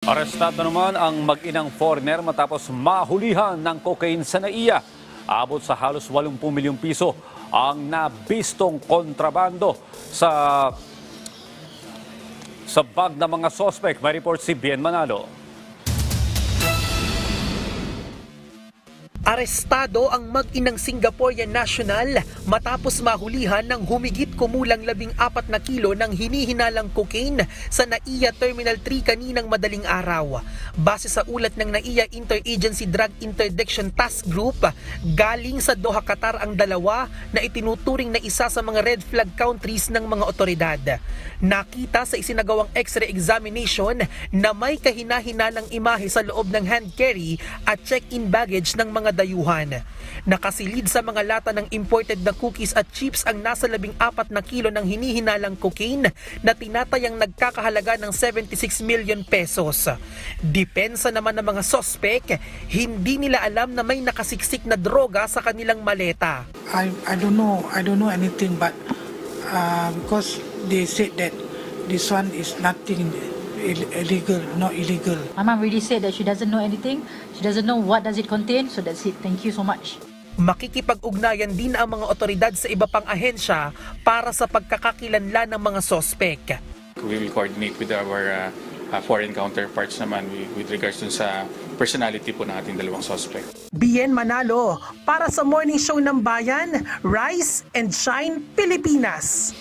Arestado naman ang mag-inang foreigner matapos mahulihan ng cocaine sa NAIA. Abot sa halos 80 milyong piso ang nabistong kontrabando sa sa bag ng mga sospek. May report si Bien Manalo. Arestado ang mag-inang Singaporean national matapos mahulihan ng humigit kumulang labing apat na kilo ng hinihinalang cocaine sa NAIA Terminal 3 kaninang madaling araw. Base sa ulat ng NAIA Interagency Drug Interdiction Task Group, galing sa Doha, Qatar ang dalawa na itinuturing na isa sa mga red flag countries ng mga otoridad. Nakita sa isinagawang x-ray examination na may kahina-hinalang imahe sa loob ng hand carry at check-in baggage ng mga dayuhan. Nakasilid sa mga lata ng imported na cookies at chips ang nasa labing apat na kilo ng hinihinalang cocaine na tinatayang nagkakahalaga ng 76 million pesos. Depensa naman ng mga sospek, hindi nila alam na may nakasiksik na droga sa kanilang maleta. I, I don't know I don't know anything but uh, because they said that this one is nothing Ill- illegal not illegal My mom really said that she doesn't know anything. She doesn't know what does it contain. So that's it. Thank you so much. Makikipag-ugnayan din ang mga otoridad sa iba pang ahensya para sa pagkakakilanlan ng mga sospek. we will coordinate with our uh, uh, foreign counterparts naman wi- with regards dun sa personality po ng ating dalawang suspect. Bien Manalo para sa Morning Show ng Bayan, Rise and Shine Pilipinas.